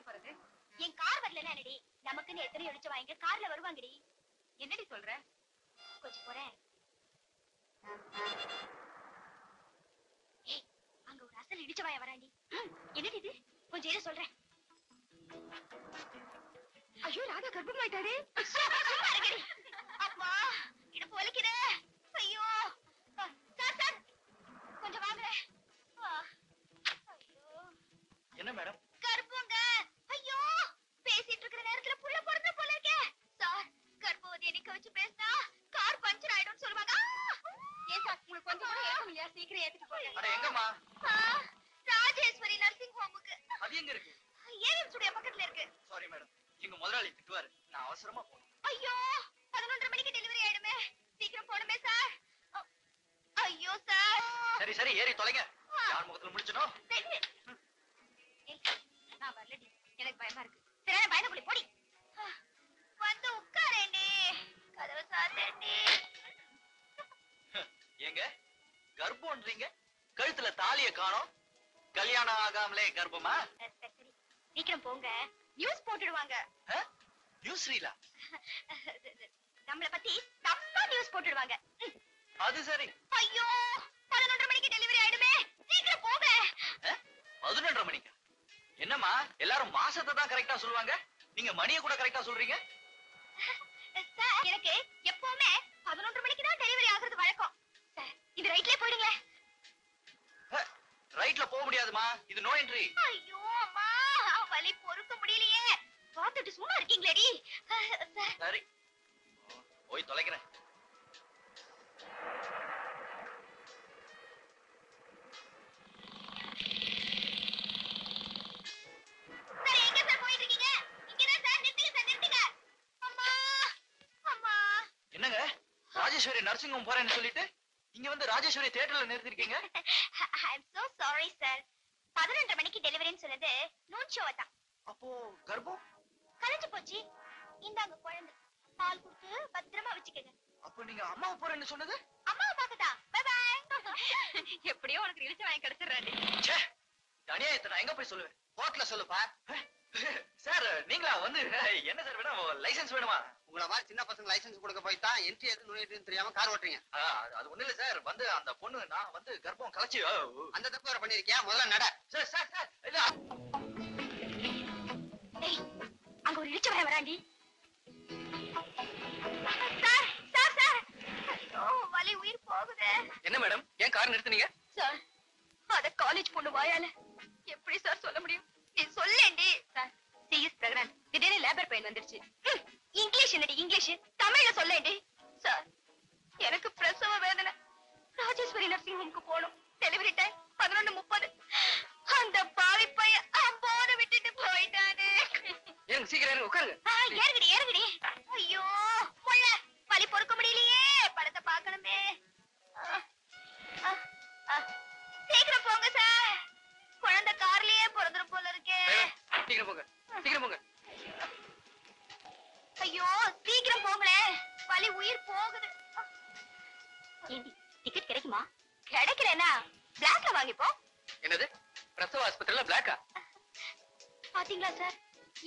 எங்க போறது என் கார் வரலன்னா என்னடி? நமக்குன்னு எத்தனை எடுத்து வாங்க கார்ல வருவாங்கடி. என்னடி சொல்ற? கொஞ்சம் போறேன் அங்க ஒரு அசல் இடிச்ச வாய வராண்டி. என்னடி இது? கொஞ்சம் இரு சொல்றேன் ஐயோ ராதா கர்ப்பமாயிட்டாரு சும்மா அப்பா இடுப்பு வலிக்குது. Muito bem, காணோம். கல்யாணம் ஆகாமலே கர்ப்பமா. சீக்கிரம் போங்க. நியூஸ் போட்டுடுவாங்க. யூஸ்ரீலா நம்மள பத்தி தப்பா நியூஸ் போட்டுடுவாங்க. அது சரி. ஐயோ பதினொன்றரை மணிக்கு டெலிவரி ஆயிடுமே. சீக்கிரம் போங்க. பதினொன்றரை மணிக்கு? என்னம்மா எல்லாரும் மாசத்தை தான் கரெக்டா சொல்லுவாங்க? நீங்க மணியை கூட கரெக்டா சொல்றீங்க? எனக்கு எப்பவுமே பதினொன்றரை மணிக்கு தான் டெலிவரி ஆகுறது வழக்கம். இது ரைட்லயே போயிடுங்க. முடியாதுமா இது நோ என்ட்ரி ஐயோ அம்மா வலி பொறுக்க முடியலையே. பார்த்துட்டு சும்மா இருக்கீங்களேடி. சார். போய் தொலைக்கிறேன். என்னங்க? ராஜேஸ்வரி நர்சிங் ஹோம் போறேன்னு சொல்லிட்டு இங்க வந்து ராஜேஸ்வரி தியேட்டர்ல நிறுத்திருக்கீங்க? I am so sorry sir பதினொன்றரை மணிக்கு டெலிவரின்னு சொன்னது நூன் ஷோவை தான். அப்போ கர்ப்பம் கலைஞ்சு போச்சு. இந்தாங்க குழந்தை. பால் கொடுத்து பத்திரமா வச்சுக்கங்க. அப்போ நீங்க அம்மா போறேன்னு சொன்னது? அம்மாவை பார்க்கதா பை பை எப்படியோ உனக்கு இழிச்சு வாங்கி கிடைச்சிடுறாடி ச்சே தனியா இத்தனை நான் எங்க போய் சொல்லுவேன்? கோர்ட்ல சொல்லுப்பா. சார் நீங்களா வந்து என்ன சார் வேணும்? லைசென்ஸ் வேணுமா? உங்கள மாதிரி சின்ன பசங்க லைசென்ஸ் கொடுக்க போய் தான் என்ட்ரி எது நுழைய தெரியாம கார் ஓட்டுறீங்க. அது- ஒண்ணு இல்ல சார் வந்து அந்த பொண்ணு நான் வந்து கர்ப்பம் கலைச்சு. அந்த தப்பு வேற பண்ணிருக்கியா முதல்ல நட. சார் சார் சார் இல்ல. அங்க ஒரு இடிச்ச வர வராண்டி சார் சார் சார் வலி உயிர் போகுதே. என்ன மேடம் ஏன் கார் நிறுத்துனீங்க? சார் அத காலேஜ் பொண்ணு வாயால எப்படி சார் சொல்ல முடியும்? நீ சொல்லேண்டி சார் சிஎஸ் பிரகரன் திடீர்னு லேபர் பெயின் வந்துருச்சு இங்கிலீஷ் என்னடி இங்கிலீஷ்? தமிழ்ல சொல்லேண்டி சார் எனக்கு பிரசவ வேதனை. ராஜேஸ்வரி நர்சிங் ஹோம்க்கு போகணும். டெலிவரி டைம் பதினொன்னு முப்பது. அந்த பாவி பையன் அம்போட விட்டுட்டு போயிட்டானே. ஏங்க சீக்கிரம் ஏறுங்கடி ஏறுங்கடி. ஐயோ.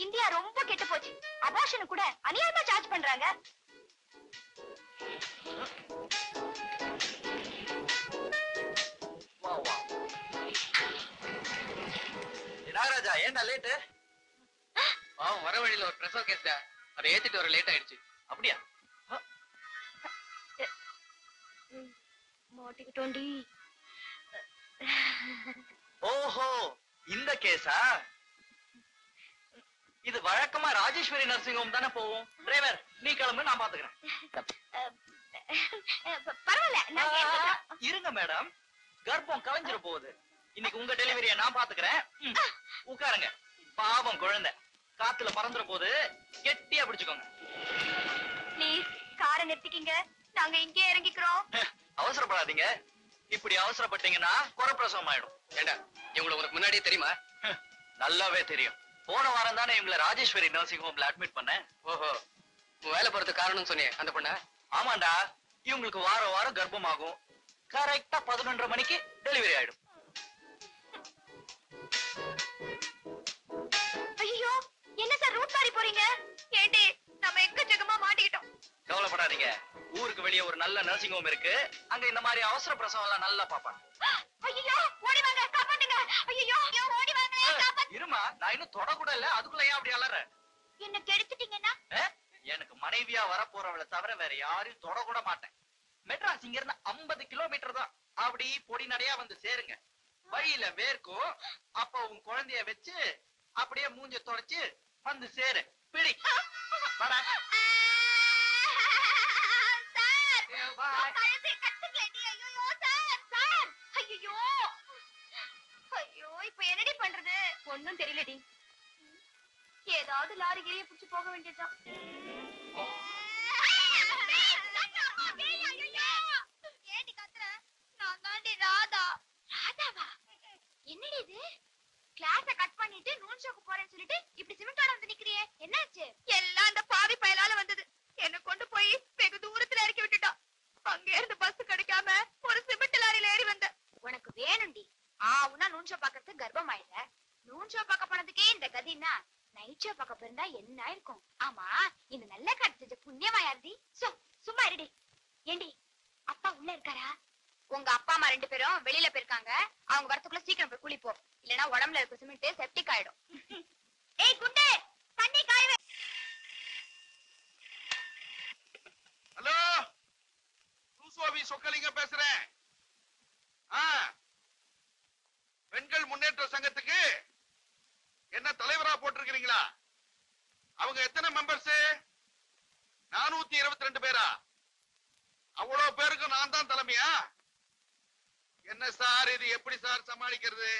இந்தியா ரொம்ப கெட்டு போச்சு. அபார்ஷன் கூட அநியாயமா சார்ஜ் பண்றாங்க. நாகராஜா ஏன்டா லேட்டு பாவம் வர வழியில ஒரு பிரசவ கேஸ்டா அதை ஏத்திட்டு வர லேட் ஆயிடுச்சு. அப்படியா? மாட்டிக்கிட்டோண்டி. ஓஹோ இந்த கேஸா இது வழக்கமா ராஜேஸ்வரி நர்சிங் ஹோம் தானே போவோம் டிரைவர் நீ கிளம்பு நான் பாத்துக்கிறேன். பரவாயில்ல. இருங்க மேடம். கர்ப்பம் கலைஞ்சிர போகுது. இன்னைக்கு உங்க டெலிவரியை நான் பாத்துக்கிறேன். உட்காருங்க. பாவம் குழந்தை. காத்துல பறந்துற போது கெட்டியா பிடிச்சுக்கோங்க. ப்ளீஸ் காரை நிறுத்திக்கிங்க. நாங்க இங்கே இறங்கிக்கிறோம். அவசரப்படாதீங்க. இப்படி அவசரப்பட்டீங்கன்னா குறப்பிரசவம் ஆயிடும். ஏண்டா இவங்களை உனக்கு முன்னாடியே தெரியுமா? நல்லாவே தெரியும். போன வாரம் தானே இவங்களை ராஜேஸ்வரி நர்சிங் ஹோம்ல அட்மிட் பண்ண ஓஹோ. வேலை போறதுக்கு காரணம் சொன்னியே அந்த பொண்ண? ஆமாண்டா. இவங்களுக்கு வார வாரம் கர்ப்பமாகும். கரெக்டா பதினொன்றரை மணிக்கு டெலிவரி ஆயிடும். ஐயோ என்ன சார் ரூட் மாறி போறீங்க? ஏண்டி நம்ம எங்க எக்கச்சக்கமா மாட்டிக்கிட்டோம். கவலைப்படாதீங்க. ஊருக்கு வெளியே ஒரு நல்ல நர்சிங் ஹோம் இருக்கு. அங்க இந்த மாதிரி அவசர பிரசவம் எல்லாம் நல்லா பாப்பாங்க ஐயோ நான் இன்னும் தொட கூட இல்ல அதுக்குள்ள ஏன் அப்படி அலற? என்ன கெடுத்துட்டீங்கன்னா? எனக்கு மனைவியா வரப்போறவளை தவிர வேற யாரையும் தொட கூட மாட்டேன். மெட்ராஸ் இங்க இருந்து ஐம்பது கிலோமீட்டர் தான். அப்படி பொடி நடையா வந்து சேருங்க. வழியில வேர்க்கும். அப்ப உன் குழந்தைய வச்சு அப்படியே மூஞ்ச தொடச்சு வந்து சேரு. பிடி. வாடா. ஒன்னும் தெரியலடி. ஏதாவது லாரி கிரியை பிடிச்சு போக வேண்டியதுதான் ஏண்டி கத்துற? நான் தாண்டி ராதா. ராதாவா? என்னடி இது கிளாஸ கட் பண்ணிட்டு நூன் ஷோக்கு போறேன்னு சொல்லிட்டு இப்படி சிமெண்டோட வந்து நிக்கிறியே என்னாச்சு எல்லாம் அந்த பாவி பயலால வந்தது என்ன கொண்டு போய் வெகு தூரத்துல இறக்கி விட்டுட்டான் அங்க இருந்து பஸ் கிடைக்காம ஒரு சிமெண்ட் லாரியில ஏறி வந்த உனக்கு வேணும்டி ஆவுனா நூன் ஷோ பாக்கிறதுக்கு கர்ப்பம் ஆயிடுற நூன் ஷோ பார்க்க போனதுக்கே இந்த கதினா நைட் ஷோ பார்க்க போயிருந்தா என்ன இருக்கும்? ஆமா இந்த நல்ல காட்டு புண்ணியமா யாருதி சோ சும்மா இருடி. ஏண்டி அப்பா உள்ள இருக்காரா? உங்க அப்பா அம்மா ரெண்டு பேரும் வெளியில போயிருக்காங்க. அவங்க வரத்துக்குள்ள சீக்கிரம் போய் குளிப்போம். இல்லனா உடம்புல இருக்க சிமெண்ட் செப்டிக் ஆயிடும். ஏய் குண்டே! தண்ணி காய ஹலோ? சூசோபி சொக்கலிங்க பேசுறேன் ஆ பெண்கள் முன்னேற்ற சங்கத்துக்கு என்ன தலைவரா போட்டிருக்கிறீங்களா அவங்க எத்தனை மெம்பர்ஸ் நானூத்தி இருபத்தி ரெண்டு பேரா அவ்வளவு பேருக்கு நான் தான் தலைமையா என்ன சார் இது எப்படி சார் சமாளிக்கிறது?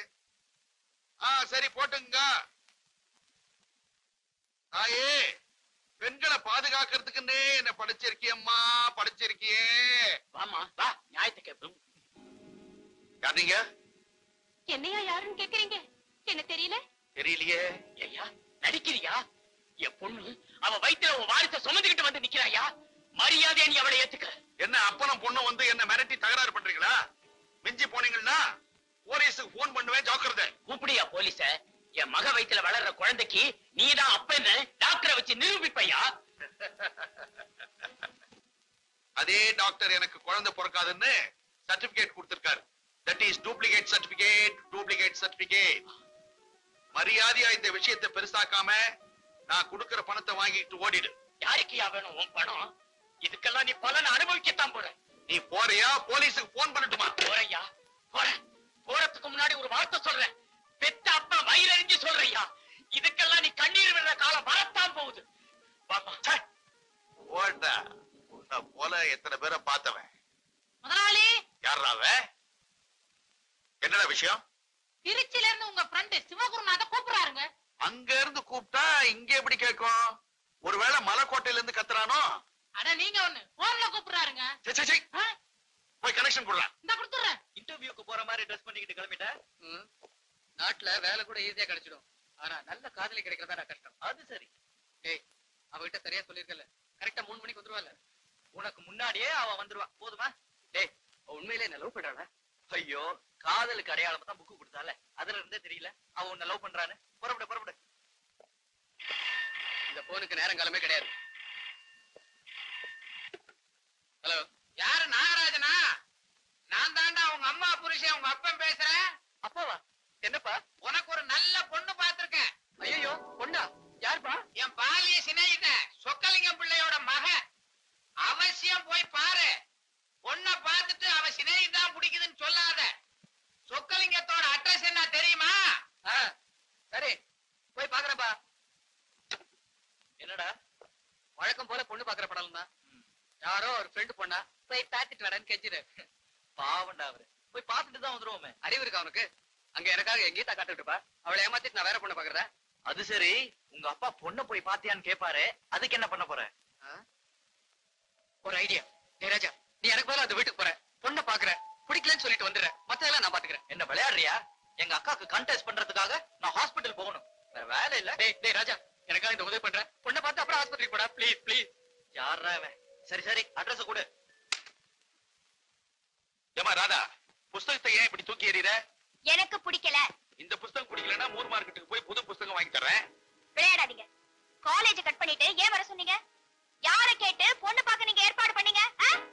ஆ சரி போட்டுங்க. தாயே பெண்களை பாதுகாக்கிறதுக்குன்னே என்ன படைச்சிருக்கியம்மா? படைச்சிருக்கியே. வாமா வா நியாயத்தை கேட்போம் யார் நீங்க என்னையா யாருன்னு கேக்குறீங்க? என்ன தெரியல? தெரியலையே. ஐயா நடிக்கிறியா? என் பொண்ணு அவ வயித்துல உன் வாரிச சுமந்துகிட்டு வந்து நிக்கிறாயா? மரியாதையா நீ அவளை ஏத்துக்க. என்ன அப்பனும் பொண்ணும் வந்து என்ன மிரட்டி தகராறு பண்றீங்களா? மிஞ்சி போனீங்கன்னா போலீஸுக்கு போன் பண்ணுவேன் ஜாக்கிரதை. கூப்பிடியா போலீஸ? என் மக வயித்துல வளர்ற குழந்தைக்கு நீதான் அப்பன்னு டாக்டரை வச்சு நிரூபிப்பையா? அதே டாக்டர் எனக்கு குழந்தை பிறக்காதுன்னு சர்டிபிகேட் கொடுத்திருக்காரு. That is duplicate certificate duplicate certificate மரியாதையா இந்த விஷயத்தை பெருசாக்காம நான் கொடுக்கிற பணத்தை வாங்கிட்டு ஓடிடு. யாருக்குயா வேணும்? உன் பணம்? இதுக்கெல்லாம் நீ பலன் அனுபவிக்கத்தான் போற. நீ போறியா? போலீஸுக்கு போன் பண்ணட்டுமா? போறையா போற. போறதுக்கு முன்னாடி ஒரு வார்த்தை சொல்றேன். பெத்த அப்பா வயிறறிஞ்சு சொல்றையா இதுக்கெல்லாம் நீ கண்ணீர் விடுற காலம் வரத்தான் போகுது. வாமா ச்சே. ஓடா உன்னை போல எத்தனை பேரை பார்த்தவன்? முதலாளி. யாரா அவன் என்னடா விஷயம்? திருச்சில இருந்து உங்க ஃப்ரெண்ட் சிவகுருநாத கூப்பிடுறாருங்க. அங்க இருந்து கூப்பிட்டா இங்க எப்படி கேட்கும்? ஒருவேளை மலைக்கோட்டையில இருந்து கத்துறானோ? அட நீங்க ஒண்ணு போன்ல கூப்பிடுறாருங்க. போய் கனெக்ஷன் கொடுலாம் இந்த கொடுத்துறேன் இன்டர்வியூக்கு போற மாதிரி ட்ரெஸ் பண்ணிக்கிட்டு கிளம்பிட்ட? நாட்டுல வேலை கூட ஈஸியா கிடைச்சிடும். ஆனா நல்ல காதலி கிடைக்கிறதா கஷ்டம். அது சரி. ஏய் அவகிட்ட சரியா சொல்லிருக்கல கரெக்டா மூணு மணிக்கு வந்துருவாள் உனக்கு முன்னாடியே அவன் வந்துருவான் போதுமா? டேய் உண்மையிலே என்ன லவ் பண்றாளா? ஐயோ காதலுக்கு அடையாளமா தான் புக்கு கொடுத்தால. அதுல இருந்தே தெரியல. அவன் உன்னை லவ் பண்றான்னு. புறப்படு புறப்படு. இந்த போனுக்கு நேரம் காலமே கிடையாது. ஹலோ. யாரு? நாகராஜனா? நான் தாண்டா உங்க அம்மா புருஷன் உங்க அப்பன் பேசுறேன் அப்பாவா? என்னப்பா? உனக்கு ஒரு நல்ல பொண்ணு பார்த்திருக்கேன். ஐயோ பொண்ணா? யாருப்பா? என் பாலிய சிநேகிதன் சொக்கலிங்கம் பிள்ளையோட மக அவசியம் போய் பாரு பொண்ணை பார்த்துட்டு அவ சிநேகிதான் பிடிக்குதுன்னு சொல்லாத சொக்கலிங்கத்தோட அட்ரஸ் என்ன தெரியுமா ஆ, சரி போய் பாக்குறப்பா என்னடா வழக்கம் போல பொண்ணு பாக்குற படம் தான் யாரோ ஒரு ஃப்ரெண்டு பொண்ணா போய் பாத்துட்டு கெஞ்சிரு பாவண்டா அவரு. போய் பார்த்துட்டு தான் வந்துருவோமே. அறிவு இருக்கா அவனுக்கு? அங்க எனக்காக என் கீதா காட்டுட்டுப்பா அவளை ஏமாத்திட்டு நான் வேற பொண்ணு பாக்குறேன் அது சரி. உங்க அப்பா பொண்ணை போய் பாத்தியான்னு கேப்பாரு. அதுக்கு என்ன பண்ண போற? ஒரு ஐடியா டேய் ராஜா நீ எனக்கு பதிலா அந்த வீட்டுக்கு போற. பொண்ணை பாக்குற. பிடிக்கலன்னு சொல்லிட்டு வந்துடுறேன் மத்ததெல்லாம் நான் பாத்துக்கிறேன். என்ன விளையாடுறியா? எங்க அக்காக்கு கண்டெஸ்ட் பண்றதுக்காக நான் ஹாஸ்பிட்டல் போகணும். வேற வேலை இல்ல. டேய் டேய் ராஜா எனக்காக இந்த உதவி பண்ற. பொண்ணை பார்த்து அப்புறம் ஆஸ்பத்திரிக்கு போடா. ப்ளீஸ் ப்ளீஸ் யாரா சரி சரி. அட்ரஸ் கொடு. ஏமா ராதா புஸ்தகத்தை ஏன் இப்படி தூக்கி எறிகிற எனக்கு பிடிக்கல. இந்த புஸ்தகம் பிடிக்கலன்னா மூர் மார்க்கெட்டுக்கு போய் புது புஸ்தகம் வாங்கி தரேன் விளையாடாதீங்க. காலேஜ் கட் பண்ணிட்டு ஏன் வர சொன்னீங்க? யார கேட்டு பொண்ணு பார்க்க நீங்க ஏற்பாடு பண்ணீங்க?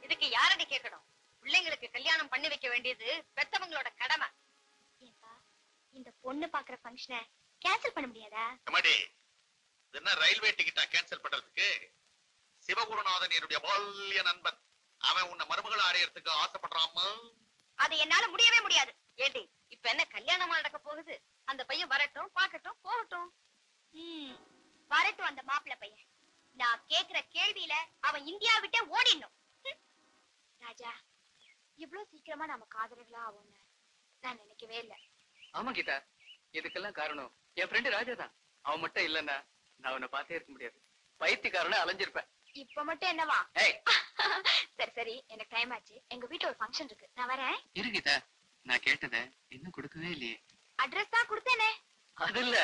இதுக்கு யாரடி கேட்கணும் பிள்ளைங்களுக்கு கல்யாணம் பண்ணி வைக்க வேண்டியது பெத்தவங்களோட கடமை. ஏப்பா இந்த பொண்ணு பாக்குற ஃபங்க்ஷனை கேன்சல் பண்ண முடியாதா? அம்மாடி இது என்ன ரயில்வே டிக்கெட்டா கேன்சல் பண்றதுக்கு? சிவகுருநாதன் என்னுடைய பால்ய நண்பன். அவன் உன்னை மருமகள் அடையறதுக்கு ஆசைப்படுறாமா? அது என்னால முடியவே முடியாது. ஏடி இப்ப என்ன கல்யாணமா நடக்க போகுது? அந்த பையன் வரட்டும் பார்க்கட்டும் போகட்டும். ம், வரட்டும் அந்த மாப்பிள்ளை பையன். நான் கேக்குற கேள்வியில அவன் இந்தியா விட்டே ஓடிடணும். ராஜா இவ்ளோ சீக்கிரமா நம்ம காதலர்களா ஆகும்னு நான் நினைக்கவே இல்ல. ஆமா கீதா இதுக்கெல்லாம் காரணம் என் ஃப்ரெண்டு ராஜா தான். அவன் மட்டும் இல்லன்னா நான் உன்னை பார்த்தே இருக்க முடியாது. பைத்தியக்காரனே அலைஞ்சிருப்பேன். இப்ப மட்டும் என்னவா? சரி சரி. எனக்கு டைம் ஆச்சு. எங்க வீட்டுல ஒரு ஃபங்க்ஷன் இருக்கு. நான் வரேன். இரு கீதா. நான் கேட்டத இன்னும் கொடுக்கவே இல்லையே. அட்ரஸ் தான் கொடுத்தேனே. அது இல்ல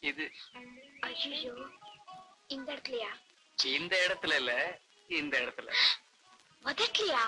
இது. ஐயோ இந்த இடத்துலயா? இந்த இடத்துல இல்ல. இந்த இடத்துல. முதட்லயா?